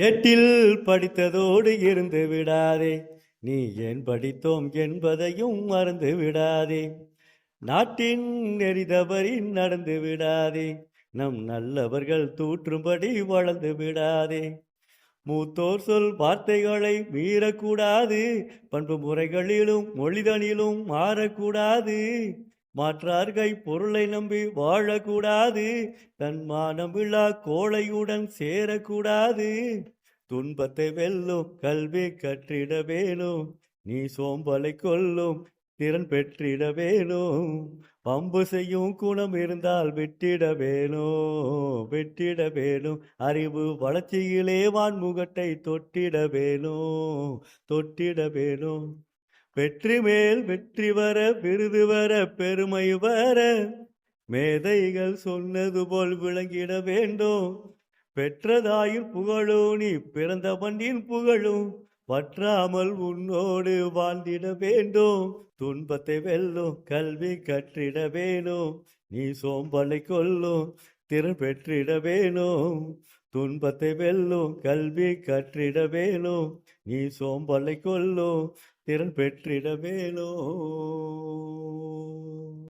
எட்டில் படித்ததோடு இருந்து விடாதே. நீ ஏன் படித்தோம் என்பதையும் மறந்து விடாதே. நாட்டின் நெறிதவறி நடந்து விடாதே. நம் நல்லவர்கள் தூற்றும்படி வளர்ந்து விடாதே. மூத்தோர் சொல் வார்த்தைகளை மீறக்கூடாது. பண்பு முறைகளிலும் மொழிதனிலும் மாறக்கூடாது. மாற்றார்கை பொருளை நம்பி வாழக்கூடாது தன் மானம் விழா கோழையுடன் சேரக்கூடாது. துன்பத்தை வெல்லும் கல்வி கற்றிட வேணும் நீ சோம்பலை கொல்லும் திறன் பெற்றிட வேணும். பம்பு செய்யும் குணம் இருந்தால் வெற்றிட வேணும் வெட்டிட வேணும். அறிவு வளர்ச்சியிலே வான்முகத்தை தொட்டிட வேணும் தொட்டிட வேணும். வெற்றி மேல் வெற்றி வர விருது வர பெருமை வர. மேதைகள் சொன்னது போல் விளங்கிட வேண்டும். பெற்றதாயின் புகழும் நீ பிறந்த மண்ணின் புகழும். பற்றாமல் உன்னோடு வாழ்ந்திட வேண்டும். துன்பத்தை வெல்லும் கல்வி கற்றிட வேணும் நீ சோம்பலை கொல்லும் திறன் பெற்றிட வேணும் துன்பத்தை வெல்லும் கல்வி கற்றிட வேணும். நீ சோம்பலை கொல்லும் திறன் பெற்றிட வேணும்.